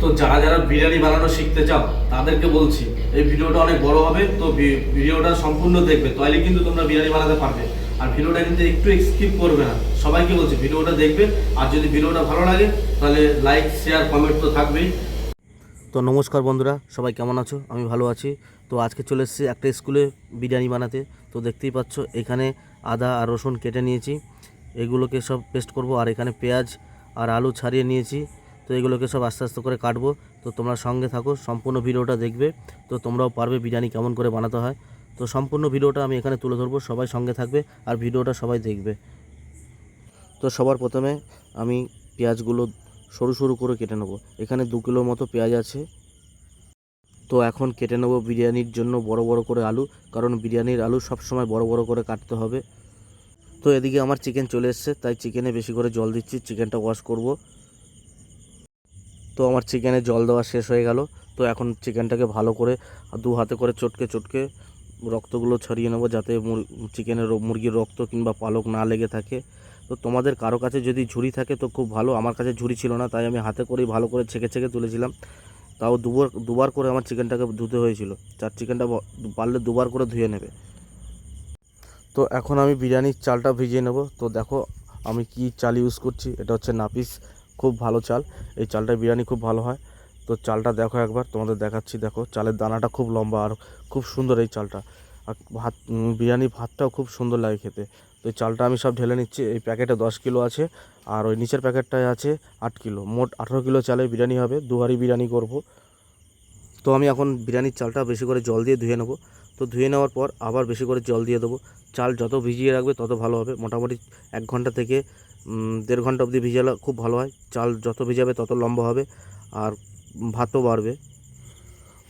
তো যারা যারা বিরিয়ানি বানানো শিখতে চাও, তাদেরকে বলছি, এই ভিডিওটা অনেক বড় হবে, তো ভিডিওটা সম্পূর্ণ দেখবে, তাহলে কিন্তু তোমরা বিরিয়ানি বানাতে পারবে। আর ভিডিওটা কিন্তু একটু স্কিপ করবে না। সবাইকে বলছি, ভিডিওটা দেখবে, আর যদি ভিডিওটা ভালো লাগে, তাহলে লাইক শেয়ার কমেন্ট তো থাকবেই। তো নমস্কার বন্ধুরা, সবাই কেমন আছো? আমি ভালো আছি। তো আজকে চলে এসেছি একটা স্কুলে বিরিয়ানি বানাতে। তো দেখতেই পাচ্ছ, এখানে আদা আর রসুন কেটে নিয়েছি। এগুলোকে সব পেস্ট করব, আর এখানে পেঁয়াজ আর আলু ছাড়িয়ে নিয়েছি। তো এগুলোকে সব আস্তে আস্তে করে কাটবো। তো তোমরা সঙ্গে থাকো, সম্পূর্ণ ভিডিওটা দেখবে। তো তোমরাও পারবে বিরিয়ানি কেমন করে বানাতে হয়। তো সম্পূর্ণ ভিডিওটা আমি এখানে তুলে ধরবো, সবাই সঙ্গে থাকবে আর ভিডিওটা সবাই দেখবে। তো সবার প্রথমে আমি পেঁয়াজগুলো সরু সরু করে কেটে নেব। এখানে দু কিলোর মতো পেঁয়াজ আছে। তো এখন কেটে নেব বিরিয়ানির জন্য বড় বড় করে আলু, কারণ বিরিয়ানির আলু সব সময় বড় বড় করে কাটতে হবে। তো এদিকে আমার চিকেন চলে এসছে, তাই চিকেনে বেশি করে জল দিচ্ছি চিকেনটা ওয়াশ করব। তো আমার চিকেনে জল দেওয়া শেষ হয়ে গেল। তো এখন চিকেনটাকে ভালো করে দু হাতে করে চটকে চটকে রক্তগুলো ছড়িয়ে নেব যাতে চিকেনের মুরগির রক্ত কিংবা পালক না লেগে থাকে। তো তোমাদের কারও কাছে যদি ঝুড়ি থাকে তো খুব ভালো, আমার কাছে ঝুড়ি ছিল না, তাই আমি হাতে করেই ভালো করে ছেঁকে ছেঁকে তুলেছিলাম। তাও দুবার দুবার করে আমার চিকেনটাকে ধুতে হয়েছিল। চার চিকেনটা পারলে দুবার করে ধুয়ে নেবে। তো এখন আমি বিরিয়ানির চালটা ভিজিয়ে নেব। তো দেখো আমি কি চাল ইউজ করছি, এটা হচ্ছে নাপিস। খুব ভালো চাল। এই চালটা বিরিয়ানি খুব ভালো হয়। তো চালটা দেখো একবার, তোমাদের দেখাচ্ছি, দেখো। চালের দানাটা খুব লম্বা আর খুব সুন্দর এই চালটা। আর ভাত বিরিয়ানি ভাতটাও খুব সুন্দর লাগে খেতে। তো এই চালটা আমি সব ঢেলে নিচ্ছি। এই প্যাকেটে দশ কিলো আছে আর ওই নিচের প্যাকেটটায় আছে আট কিলো। মোট আঠেরো কিলো চালে বিরিয়ানি হবে। দুহারি বিরিয়ানি করব। তো আমি এখন বিরিয়ানির চালটা বেশি করে জল দিয়ে ধুয়ে নেব। তো ধুয়ে নেওয়ার পর আবার বেশি করে জল দিয়ে দেবো। চাল যত ভিজিয়ে রাখবে তত ভালো হবে। মোটামুটি এক ঘণ্টা থেকে দেড় ঘণ্টা অবধি ভিজালে খুব ভালো হয়। চাল যত ভিজাবে তত লম্বা হবে আর ভাতও বাড়বে।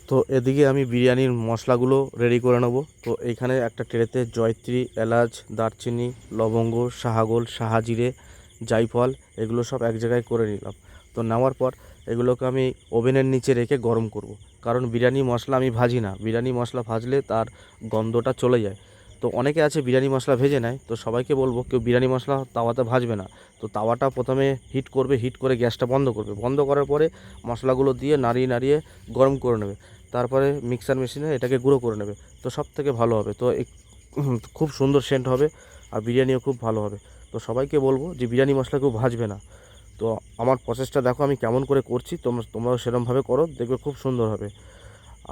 তো এদিকে আমি বিরিয়ানির মশলাগুলো রেডি করে নেব। তো এইখানে একটা ট্রেতে জয়ত্রী, এলাচ, দারচিনি, লবঙ্গ, শাহাগোল, শাহাজিরে, জাইফল এগুলো সব এক জায়গায় করে নিলাম। তো নেওয়ার পর এগুলোকে আমি ওভেনের নিচে রেখে গরম করব। কারণ বিরিয়ানি মশলা আমি ভাজি না। বিরিয়ানি মশলা ভাজলে তার গন্ধটা চলে যায়। তো অনেকে আছে বিরিয়ানি মশলা ভেজে নেয়, তো সবাইকে বলব কেউ বিরিয়ানি মশলা তাওয়াতে ভাজবে না। তো তাওয়াটা প্রথমে হিট করবে হিট করে গ্যাসটা বন্ধ করবে। বন্ধ করার পরে মশলাগুলো দিয়ে নাড়িয়ে নাড়িয়ে গরম করে নেবে। তারপরে মিক্সার মেশিনে এটাকে গুঁড়ো করে নেবে। তো সব থেকে ভালো হবে। তো খুব সুন্দর সেন্ট হবে আর বিরিয়ানিও খুব ভালো হবে। তো সবাইকে বলব যে বিরিয়ানি মশলা কেউ ভাজবে না। তো আমার প্রসেসটা দেখো আমি কেমন করে করছি, তোমরা, তোমরাও সেরকমভাবে করো, দেখবে খুব সুন্দর হবে।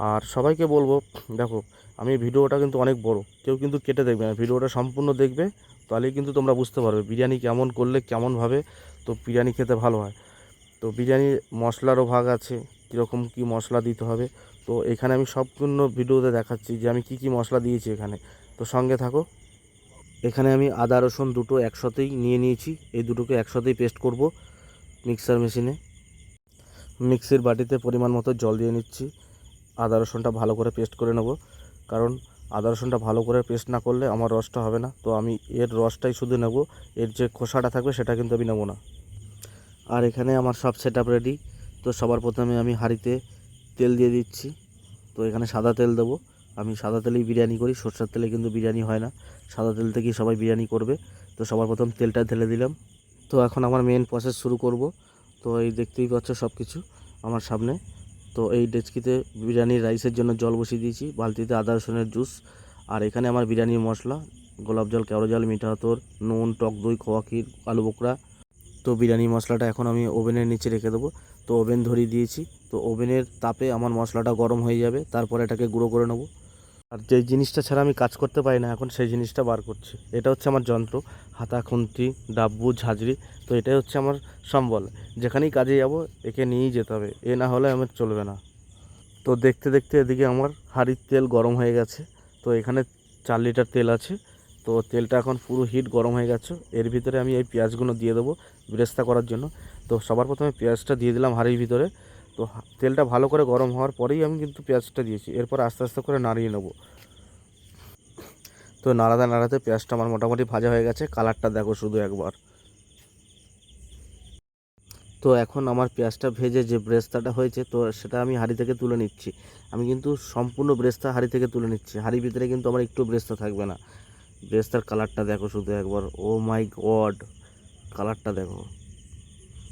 আর সবাইকে বলব, দেখো, আমি ভিডিওটা কিন্তু অনেক বড়, কেউ কিন্তু কেটে দেখবে না, ভিডিওটা সম্পূর্ণ দেখবে, তাহলেই কিন্তু তোমরা বুঝতে পারবে বিরিয়ানি কেমন করলে কেমনভাবে তো বিরিয়ানি খেতে ভালো হয়। তো বিরিয়ানির মশলারও ভাগ আছে, কীরকম কী মশলা দিতে হবে, তো এখানে আমি সম্পূর্ণ ভিডিওতে দেখাচ্ছি যে আমি কি কি মশলা দিয়েছি এখানে। তো সঙ্গে থাকো, এখানে আমি আদা, রসুন দুটো একসাথেই নিয়ে নিয়েছি, এই দুটোকে একসাথেই পেস্ট করব মিক্সার মেশিনে। মিক্সির বাটিতে পরিমাণ মতো জল দিয়ে নিচ্ছি। আদা রসুনটা ভালো করে পেস্ট করে নেব। কারণ আদা রসুনটা ভালো করে পেস্ট না করলে আমার রসটা হবে না। তো আমি এর রসটাই শুধু নেব। এর যে খোসাটা থাকবে সেটা কিন্তু আমি নেব না। আর এখানে আমার সব সেট আপ রেডি তো সবার প্রথমে আমি হাঁড়িতে তেল দিয়ে দিচ্ছি। তো এখানে সাদা তেল দেবো। আমি সাদা তেলেই বিরিয়ানি করি। সরষের তেলে কিন্তু বিরিয়ানি হয় না। সাদা তেল থেকেই সবাই বিরিয়ানি করবে। তো সবার প্রথম তেলটা ঢেলে দিলাম। তো এখন আমার মেন প্রসেস শুরু করব। তো এই দেখতেই পাচ্ছ সব কিছু আমার সামনে। তো এই ডেচকিতে বিরিয়ানির রাইসের জন্য জল বসিয়ে দিয়েছি, বালতিতে আদা, রসুনের জুস, আর এখানে আমার বিরিয়ানির মশলা, গোলাপ জল, কেওড়া জল, মিঠা হাতর নুন, টক দই, খোয়া ক্ষীর, আলু বোকরা। তো বিরিয়ানি মশলাটা এখন আমি ওভেনের নিচে রেখে দেবো। তো ওভেন ধরিয়ে দিয়েছি, তো ওভেনের তাপে আমার মশলাটা গরম হয়ে যাবে, তারপর এটাকে গুঁড়ো করে নেব। আর যে জিনিসটা ছাড়া আমি কাজ করতে পারি না এখন, সেই জিনিসটা বার করছি। এটা হচ্ছে আমার যন্ত্র, হাতা, খুন্তি, ডাব্বু, ঝাঁঝরি, তো এটাই হচ্ছে আমার সম্বল। যেখানেই কাজে যাব, একে নিয়েই যেতে হবে, এ না হলে আমার চলবে না। তো দেখতে দেখতে এদিকে আমার হাঁড়ির তেল গরম হয়ে গেছে, তো এখানে চার লিটার তেল আছে। তো তেলটা এখন পুরো হিট গরম হয়ে গেছে, এর ভিতরে আমি এই পেঁয়াজগুলো দিয়ে দেবো, বেরেস্তা করার জন্য। তো সবার প্রথমে পেঁয়াজটা দিয়ে দিলাম হাঁড়ির ভিতরে তো তেলটা ভালো করে গরম হওয়ার পরেই আমি কিন্তু পেঁয়াজটা দিয়েছি। এরপর আস্তে আস্তে করে নাড়িয়ে নেব। তো নাড়াতে নাড়াতে পেঁয়াজটা আমার মোটামুটি ভাজা হয়ে গেছে। কালারটা দেখো শুধু একবার। তো এখন আমার পেঁয়াজটা ভেজে যে ব্রেস্তাটা হয়েছে, তো সেটা আমি হাঁড়ি থেকে তুলে নিচ্ছি। আমি কিন্তু সম্পূর্ণ ব্রেস্তা হাঁড়ি থেকে তুলে নিচ্ছি। হাঁড়ির ভিতরে কিন্তু আমার একটু ব্রেস্তা থাকবে না। ব্রেস্তার কালারটা দেখো শুধু একবার। Oh my god! কালারটা দেখো।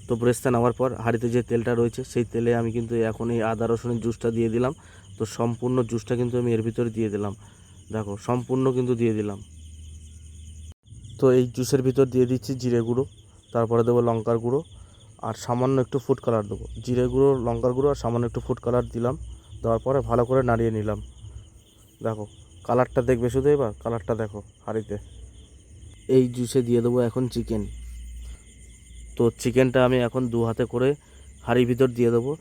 তো ব্রেস্তা নেওয়ার পর হাঁড়িতে যে তেলটা রয়েছে, সেই তেলে আমি কিন্তু এখন এই আদা, রসুনের জুসটা দিয়ে দিলাম। তো সম্পূর্ণ জুসটা কিন্তু আমি এর ভিতরে দিয়ে দিলাম। দেখো, সম্পূর্ণ কিন্তু দিয়ে দিলাম। তো এই জুসের ভিতর দিয়ে দিচ্ছি জিরে গুঁড়ো, তারপরে দেবো লঙ্কার গুঁড়ো, আর সামান্য একটু ফুড কালার দেবো। জিরে গুঁড়ো, লঙ্কার গুঁড়ো আর সামান্য একটু ফুড কালার দিলাম, দেওয়ার পরে ভালো করে নাড়িয়ে নিলাম। দেখো কালারটা দেখবে শুধু এবার? কালারটা দেখো হাঁড়িতে। এই জুসে দিয়ে দেবো এখন চিকেন তো চিকেনটা আমি এখন দু হাতে করে হাঁড়ির ভিতর দিয়ে দেবো,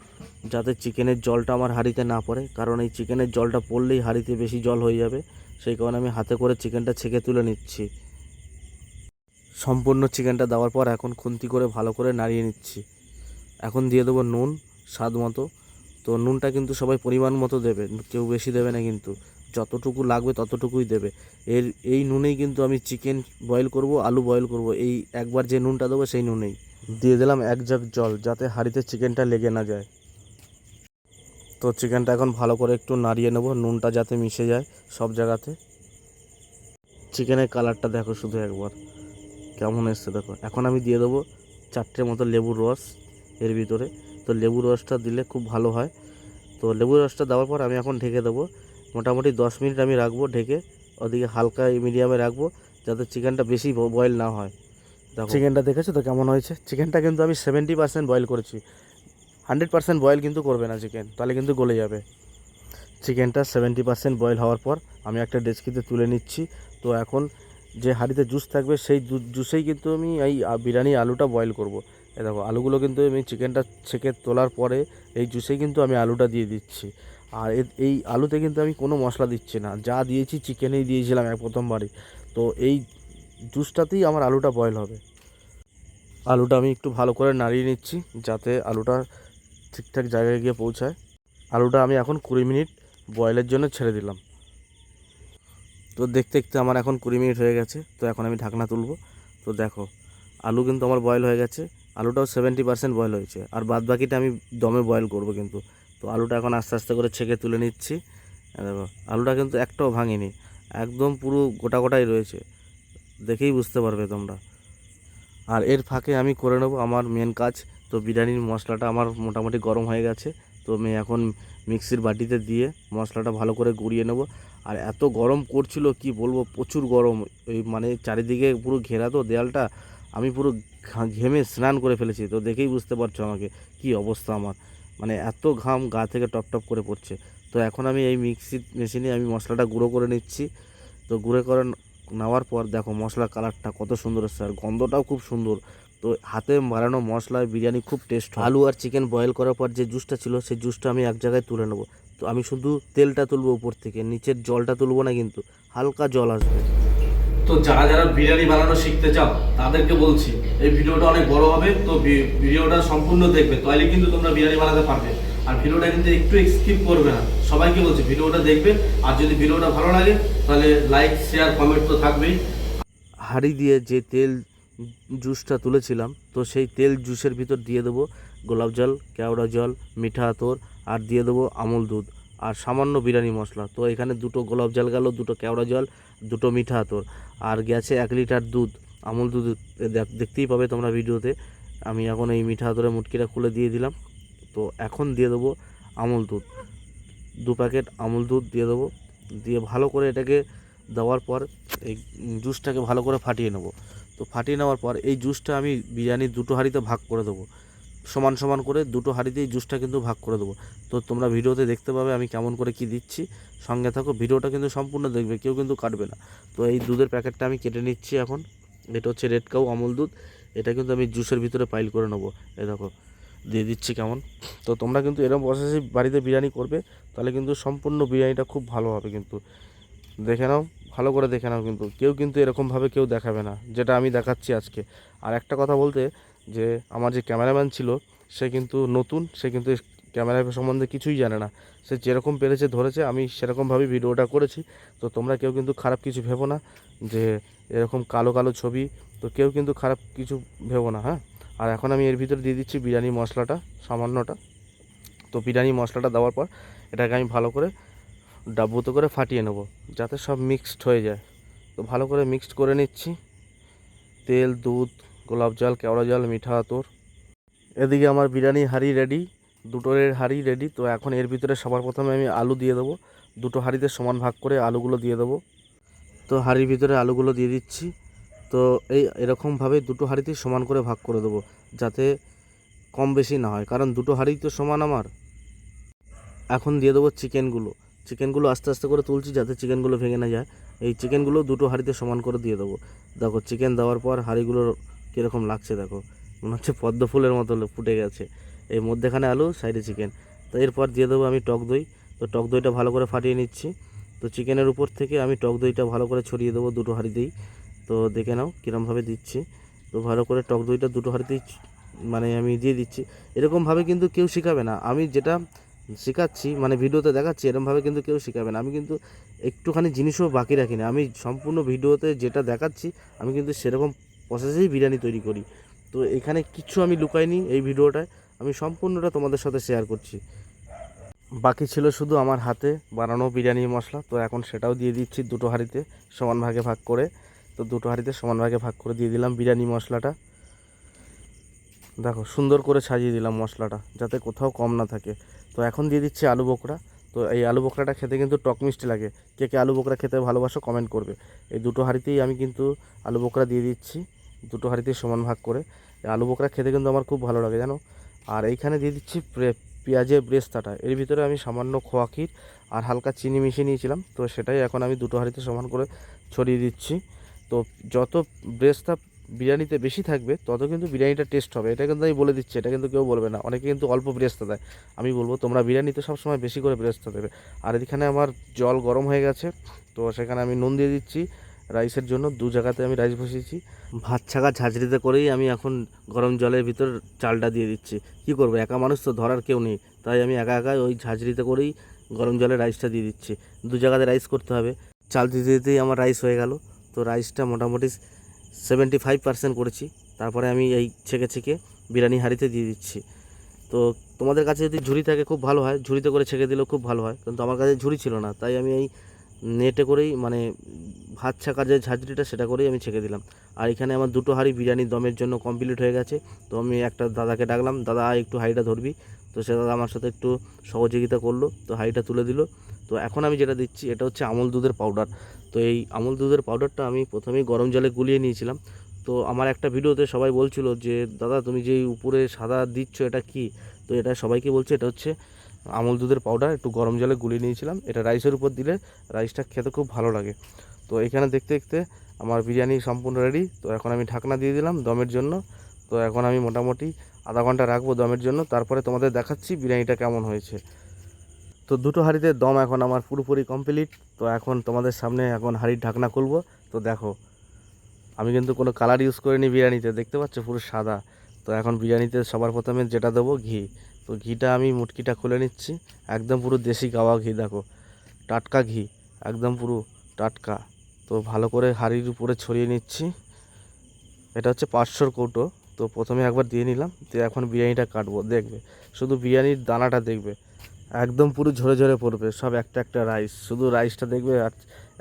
যাতে চিকেনের জলটা আমার হাঁড়িতে না পড়ে। কারণ এই চিকেনের জলটা পড়লেই হাঁড়িতে বেশি জল হয়ে যাবে, সেই কারণে আমি হাতে করে চিকেনটা ছেঁকে তুলে নিচ্ছি। সম্পূর্ণ চিকেনটা দেওয়ার পর এখন খুন্তি করে ভালো করে নাড়িয়ে নিচ্ছি। এখন দিয়ে দেবো নুন, স্বাদ মতো। তো নুনটা কিন্তু সবাই পরিমাণ মতো দেবে, কেউ বেশি দেবে না কিন্তু। যতটুকু লাগবে ততটুকুই দেবে। এর, এই নুনেই কিন্তু আমি চিকেন বয়েল করব, আলু বয়েল করব। এই একবার যে নুনটা দেবো সেই নুনেই। দিয়ে দিলাম এক জগ জল, যাতে হাঁড়িতে চিকেনটা লেগে না যায়। তো চিকেনটা এখন ভালো করে একটু নাড়িয়ে নেব, নুনটা যাতে মিশে যায় সব জায়গাতে। চিকেনের কালারটা দেখো শুধু একবার। কেমন এসছে দেখো। এখন আমি দিয়ে দেবো চারটে মতো লেবুর রস এর ভিতরে। তো লেবুর রসটা দিলে খুব ভালো হয়। তো লেবুর রসটা দেওয়ার পর আমি এখন ঢেকে দেবো মোটামুটি দশ মিনিট আমি রাখব ঢেকে, ওদিকে হালকা মিডিয়ামে রাখব, যাতে চিকেনটা বেশি বয়েল না হয়। দেখো। চিকেনটা দেখেছ তো কেমন হয়েছে? চিকেনটা কিন্তু আমি সেভেন্টি পার্সেন্ট বয়েল করেছি। হান্ড্রেড পার্সেন্ট বয়েল কিন্তু করবে না চিকেন তাহলে কিন্তু গলে যাবে। চিকেনটা সেভেন্টি পার্সেন্ট বয়েল হওয়ার পর আমি একটা ডেচকিতে তুলে নিচ্ছি। তো এখন যে হাঁড়িতে জুস থাকবে, সেই জুসেই কিন্তু আমি এই বিরিয়ানি আলুটা বয়েল করব। এ দেখো, আলুগুলো কিন্তু আমি চিকেনটা ছেঁকে তোলার পরে এই জুসেই কিন্তু আমি আলুটা দিয়ে দিচ্ছি। আর এই আলুতে কিন্তু আমি কোনো মশলা দিচ্ছি না। যা দিয়েছি চিকেনেই দিয়েছিলাম এক প্রথমবারই। তো এই জুসটাতেই আমার আলুটা বয়েল হবে। আলুটা আমি একটু ভালো করে নাড়িয়ে নিচ্ছি যাতে আলুটা ঠিকঠাক জায়গায় গিয়ে পৌঁছায়। আলুটা আমি এখন কুড়ি মিনিট বয়েলের জন্য ছেড়ে দিলাম। তো দেখতে দেখতে আমার এখন কুড়ি মিনিট হয়ে গেছে। তো এখন আমি ঢাকনা তুলবো। তো দেখো, আলু কিন্তু আমার বয়েল হয়ে গেছে। আলুটাও সেভেন্টি পার্সেন্ট বয়েল হয়েছে। আর বাদ বাকিটা আমি দমে বয়েল করব কিন্তু। তো আলুটা এখন আস্তে আস্তে করে ছেঁকে তুলে নিচ্ছি। দেখো, আলুটা কিন্তু একটাও ভাঙেনি, একদম পুরো গোটা গোটাই রয়েছে। দেখেই বুঝতে পারবে তোমরা। আর এর ফাঁকে আমি করে নেব আমার মেন কাজ। তো বিরিয়ানির মশলাটা আমার মোটামুটি গরম হয়ে গেছে। তো আমি এখন মিক্সির বাটিতে দিয়ে মশলাটা ভালো করে গুঁড়িয়ে নেব। আর এত গরম করছিল, কি বলব, প্রচুর গরম। ওই মানে চারিদিকে পুরো ঘেরা তো দেয়ালটা। আমি পুরো ঘেমে স্নান করে ফেলেছি। তো দেখেই বুঝতে পারছ আমাকে, কি অবস্থা আমার। মানে এত ঘাম গা থেকে টপ টপ করে পড়ছে। তো এখন আমি এই মিক্সি মেশিনে আমি মশলাটা গুঁড়ো করে নিচ্ছি। তো গুঁড়ো করে নেওয়ার পর দেখো মশলার কালারটা কত সুন্দর এসছে আর গন্ধটাও খুব সুন্দর। তো হাতে বানানো মশলায় বিরিয়ানি খুব টেস্ট আলু আর চিকেন বয়েল করার পর যে জুসটা ছিল, সেই জুসটা আমি এক জায়গায় তুলে নেব। তো আমি শুধু তেলটা তুলবো উপর থেকে, নিচের জলটা তুলবো না কিন্তু, হালকা জল আসবে। তো যারা যারা বিরিয়ানি বানানো শিখতে চাও, তাদেরকে বলছি, এই ভিডিওটা অনেক বড় হবে, তো ভিডিওটা সম্পূর্ণ দেখবে, তাহলে কিন্তু তোমরা বিরিয়ানি বানাতে পারবে। আর ভিডিওটা কিন্তু একটু স্কিপ করবে না। সবাইকে বলছি, ভিডিওটা দেখবে, আর যদি ভিডিওটা ভালো লাগে, তাহলে লাইক শেয়ার কমেন্ট তো থাকবেই। হাঁড়ি দিয়ে যে তেল জুসটা তুলেছিলাম, তো সেই তেল জুসের ভিতর দিয়ে দেবো গোলাপ জল, কেওড়া জল, মিঠা আতর, আর দিয়ে দেবো আমল দুধ, আর সামান্য বিরিয়ানি মশলা। তো এখানে দুটো গোলাপ জল গেল, দুটো কেওড়া জল দুটো মিঠা আতর আর গেছে এক লিটার দুধ, আমল দুধ। দেখ- দেখতেই পাবে তোমরা ভিডিওতে। আমি এখন এই মিঠা আতরের মুটকিটা খুলে দিয়ে দিলাম। তো এখন দিয়ে দেবো আমল দুধ। দু প্যাকেট আমল দুধ দিয়ে দেবো। দিয়ে ভালো করে এটাকে দেওয়ার পর এই জুসটাকে ভালো করে ফাটিয়ে নেব। তো ফাটিয়ে নেওয়ার পর এই জুসটা আমি বিরিয়ানির দুটো হাঁড়িতে ভাগ করে দেবো। সমান সমান করে দুটো হাঁড়িতেই জুসটা কিন্তু ভাগ করে দেবো। তো তোমরা ভিডিওতে দেখতে পাবে আমি কেমন করে কি দিচ্ছি। সঙ্গে থাকো, ভিডিওটা কিন্তু সম্পূর্ণ দেখবে, কেউ কিন্তু কাটবে না। তো এই দুধের প্যাকেটটা আমি কেটে নিচ্ছি এখন। এটা হচ্ছে রেড কাউ আমুল দুধ। এটা কিন্তু আমি জুসের ভিতরে পাইল করে নেব। এই দেখো, দিয়ে দিচ্ছি কেমন। তো তোমরা কিন্তু এরকম প্রসেসে বাড়িতে বিরিয়ানি করবে, তাহলে কিন্তু সম্পূর্ণ বিরিয়ানিটা খুব ভালো হবে কিন্তু। দেখে নাও, ভালো করে দেখে নাও কিন্তু। কেউ কিন্তু এরকমভাবে কেউ দেখাবে না, যেটা আমি দেখাচ্ছি আজকে। আর একটা কথা বলতে যে আমার যে ক্যামেরাম্যান ছিল, সে কিন্তু নতুন, সে কিন্তু ক্যামেরা সম্বন্ধে কিছুই জানে না। সে যেরকম পেরেছে ধরেছে, আমি সেরকমভাবেই ভিডিওটা করেছি। তো তোমরা কেউ কিন্তু খারাপ কিছু ভেবো না যে এরকম কালো কালো ছবি, তো কেউ কিন্তু খারাপ কিছু ভেবো না হ্যাঁ? আর এখন আমি এর ভিতরে দিয়ে দিচ্ছি বিরিয়ানি মশলাটা, সামান্যটা। তো বিরিয়ানি মশলাটা দেওয়ার পর এটাকে আমি ভালো করে ডাব্বুতে করে ফাটিয়ে নেব, যাতে সব মিক্সড হয়ে যায়। তো ভালো করে মিক্সড করে নিচ্ছি। তেল, দুধ গোলাপ জল, কেওড়া জল, মিঠা আতর। এদিকে আমার বিরিয়ানি হাঁড়ি রেডি দুটোর হাঁড়ি রেডি তো এখন এর ভিতরে সবার প্রথমে আমি আলু দিয়ে দেবো। দুটো হাঁড়িতে সমান ভাগ করে আলুগুলো দিয়ে দেবো। তো হাঁড়ির ভিতরে আলুগুলো দিয়ে দিচ্ছি। তো এই এরকমভাবে দুটো হাঁড়িতেই সমান করে ভাগ করে দেবো, যাতে কম বেশি না হয়। কারণ দুটো হাঁড়ি তো সমান আমার। এখন দিয়ে দেবো চিকেনগুলো। চিকেনগুলো আস্তে আস্তে করে তুলছি যাতে চিকেনগুলো ভেঙে না যায়। এই চিকেনগুলো দুটো হাঁড়িতে সমান করে দিয়ে দেবো। দেখো, চিকেন দেওয়ার পর হাঁড়িগুলো কীরকম লাগছে দেখো। মনে হচ্ছে পদ্ম ফুলের মতো ফুটে গেছে। এই মধ্যেখানে আলু, সাইডে চিকেন। তো এরপর দিয়ে দেবো আমি টক দই। তো টক দইটা ভালো করে ফাটিয়ে নিচ্ছি। তো চিকেনের উপর থেকে আমি টক দইটা ভালো করে ছড়িয়ে দেবো দুটো হাঁড়িতেই তো দেখে নাও কীরমভাবে দিচ্ছি। তো ভালো করে টক দইটা দুটো হাঁড়িতেই মানে আমি দিয়ে দিচ্ছি। এরকমভাবে কিন্তু কেউ শেখাবে না। আমি যেটা শেখাচ্ছি মানে ভিডিওতে দেখাচ্ছি এরকমভাবে কিন্তু কেউ শেখাবে না। আমি কিন্তু একটুখানি জিনিসও বাকি রাখি না আমি সম্পূর্ণ ভিডিওতে যেটা দেখাচ্ছি, আমি কিন্তু সেরকম প্রসেসেই বিরিয়ানি তৈরি করি। তো এখানে কিছু আমি লুকাইনি এই ভিডিওটায়, আমি সম্পূর্ণটা তোমাদের সাথে শেয়ার করছি। বাকি ছিল শুধু আমার হাতে বানানো বিরিয়ানি মশলা, তো এখন সেটাও দিয়ে দিচ্ছি দুটো হাঁড়িতে সমান ভাগে ভাগ করে। তো দুটো হাঁড়িতে সমান ভাগে ভাগ করে দিয়ে দিলাম বিরিয়ানি মশলাটা। দেখো, সুন্দর করে সাজিয়ে দিলাম মশলাটা, যাতে কোথাও কম না থাকে। তো এখন দিয়ে দিচ্ছি আলু বোকরা। তো এই আলু বোকরাটা খেতে কিন্তু টক মিষ্টি লাগে। কে কে আলু বোকরা খেতে ভালোবাসো কমেন্ট করবে। এই দুটো হাঁড়িতেই আমি কিন্তু আলু বোকরা দিয়ে দিচ্ছি। দুটো হাঁড়িতে সমান ভাগ করে। আলু বোকরা খেতে কিন্তু আমার খুব ভালো লাগে, জানো? আর এইখানে দিয়ে দিচ্ছি পেঁয়াজের ব্রেস্তাটা। এর ভিতরে আমি সামান্য খোয়া ক্ষীর আর হালকা চিনি মিশিয়ে নিয়েছিলাম। তো সেটাই এখন আমি দুটো হাঁড়িতে সমান করে ছড়িয়ে দিচ্ছি। তো যত ব্রেস্তা বিরিয়ানিতে বেশি থাকবে, তত কিন্তু বিরিয়ানিটা টেস্ট হবে। এটা কিন্তু আমি বলে দিচ্ছি, এটা কিন্তু কেউ বলবে না। অনেকে কিন্তু অল্প ব্রেস্তা দেয়। আমি বলব, তোমরা বিরিয়ানিতে সবসময় বেশি করে ব্রেস্তা দেবে। আর এখানে আমার জল গরম হয়ে গেছে। তো সেখানে আমি নুন দিয়ে দিচ্ছি। রাইসের জন্য দু জায়গাতে আমি রাইস বসিয়েছি। ভাত ছাকা ঝাঁঝরিতে করেই আমি এখন গরম জলের ভিতর চালটা দিয়ে দিচ্ছি। কি করব? একা মানুষ তো, ধরার কেউ নেই। তাই আমি একা একা ওই ঝাঁঝরিতে করেই গরম জলে রাইসটা দিয়ে দিচ্ছি। দু জায়গাতে রাইস করতে হবে। চাল দিতে দিতেই আমার রাইস হয়ে গেল। তো রাইসটা মোটামুটি সেভেন্টি ফাইভ পার্সেন্ট করেছি। তারপরে আমি এই ছেঁকে ছেঁকে বিরিয়ানি হাঁড়িতে দিয়ে দিচ্ছি। তো তোমাদের কাছে যদি ঝুড়ি থাকে, খুব ভালো হয়। ঝুড়িতে করে ছেঁকে দিলেও খুব ভালো হয়। কিন্তু আমার কাছে ঝুড়ি ছিল না। তাই আমি এই নেটে করেই মানে ভাত ছাকার যে ঝাঁঝরিটা সেটা করেই আমি ছেঁকে দিলাম। আর এখানে আমার দুটো হাঁড়ি বিরিয়ানি দমের জন্য কমপ্লিট হয়ে গেছে। তো আমি একটা দাদাকে ডাকলাম, দাদা, একটু হাঁড়িটা ধরবি? তো সে দাদা আমার সাথে একটু সহযোগিতা করল, তো হাঁড়িটা তুলে দিল। তো এখন আমি যেটা দিচ্ছি, এটা হচ্ছে আমুল দুধের পাউডার তো এই আমুল দুধের পাউডারটা আমি প্রথমেই গরম জলে গুলিয়ে নিয়েছিলাম। তো আমার একটা ভিডিওতে সবাই বলছিল যে, দাদা, তুমি যে উপরে সাদা দিচ্ছ, এটা কি? তো এটা সবাইকে বলছে, এটা হচ্ছে আমুল দুধের পাউডার একটু গরম জলে গুলিয়ে নিয়েছিলাম। এটা রাইসের উপর দিলে রাইসটা খেতে খুব ভালো লাগে। তো এখানে দেখতে দেখতে আমার বিরিয়ানি সম্পূর্ণ রেডি তো এখন আমি ঢাকনা দিয়ে দিলাম দমের জন্য। তো এখন আমি মোটামুটি আধা ঘণ্টা রাখব দমের জন্য। তারপরে তোমাদের দেখাচ্ছি বিরিয়ানিটা কেমন হয়েছে। তো দুটো হাঁড়িতে দম এখন আমার পুরোপুরি কমপ্লিট তো এখন তোমাদের সামনে এখন হাঁড়ির ঢাকনা খুলবো। তো দেখো, আমি কিন্তু কোনো কালার ইউজ করিনি বিরিয়ানিতে। দেখতে পাচ্ছ পুরো সাদা। তো এখন বিরিয়ানিতে সবার প্রথমে যেটা দেবো ঘি। তো ঘিটা আমি মুটকিটা খুলে নিচ্ছি। একদম পুরো দেশি গাওয়া ঘি, দেখো। টাটকা ঘি, একদম পুরো টাটকা। তো ভালো করে হাঁড়ির উপরে ছড়িয়ে নিচ্ছি। এটা হচ্ছে পাঁচশোর কৌটো। তো প্রথমে একবার দিয়ে নিলাম, দিয়ে এখন বিরিয়ানিটা কাটবো, দেখবে। শুধু বিরিয়ানির দানাটা দেখবে। একদম পুরো ঝরে ঝরে পড়বে, সব একটা একটা রাইস। শুধু রাইসটা দেখবে আর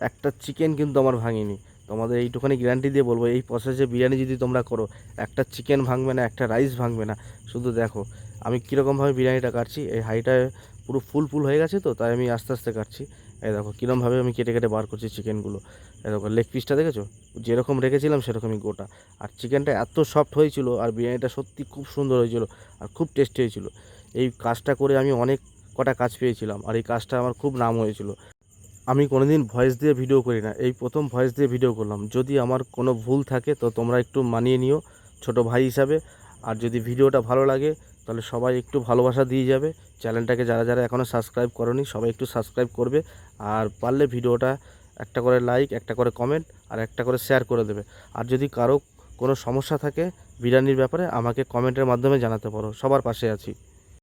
একটা চিকেন কিন্তু আমার ভাঙিনি। তোমাদের এইটুখানি গ্যারান্টি দিয়ে বলব, এই প্রসেসে বিরিয়ানি যদি তোমরা করো, একটা চিকেন ভাঙবে না, একটা রাইস ভাঙবে না। শুধু দেখো আমি কীরকমভাবে বিরিয়ানিটা কাটছি, এই হাইটা পুরো ফুল ফুল হয়ে গেছে তো, তাই আমি আস্তে আস্তে কাটছি। এই দেখো কীরমভাবে আমি কেটে কেটে বার করছি চিকেনগুলো। এই দেখো লেগ পিসটা দেখেছ? যেরকম রেখেছিলাম সেরকমই গোটা। আর চিকেনটা এত সফট হয়েছিল, আর বিরিয়ানিটা সত্যি খুব সুন্দর হয়েছিল, আর খুব টেস্টি হয়েছিল। এই কাজটা করে আমি অনেক কটা কাজ পেয়েছিলাম, আর এই কাজটা আমার খুব নাম হয়েছিল। আমি কোনোদিন ভয়েস দিয়ে ভিডিও করি না, এই প্রথম ভয়েস দিয়ে ভিডিও করলাম। যদি আমার কোনো ভুল থাকে, তো তোমরা একটু মানিয়ে নিও, ছোট ভাই হিসাবে। আর যদি ভিডিওটা ভালো লাগে তাহলে সবাই একটু ভালোবাসা দিয়ে যাবে। চ্যানেলটাকে যারা যারা এখনও সাবস্ক্রাইব করনি, সবাই একটু সাবস্ক্রাইব করবে। আর পারলে ভিডিওটা একটা করে লাইক একটা করে কমেন্ট আর একটা করে শেয়ার করে দেবে। আর যদি কারও কোনো সমস্যা থাকে বিরিয়ানির ব্যাপারে, আমাকে কমেন্টের মাধ্যমে জানাতে পারো। সবার পাশে আছি।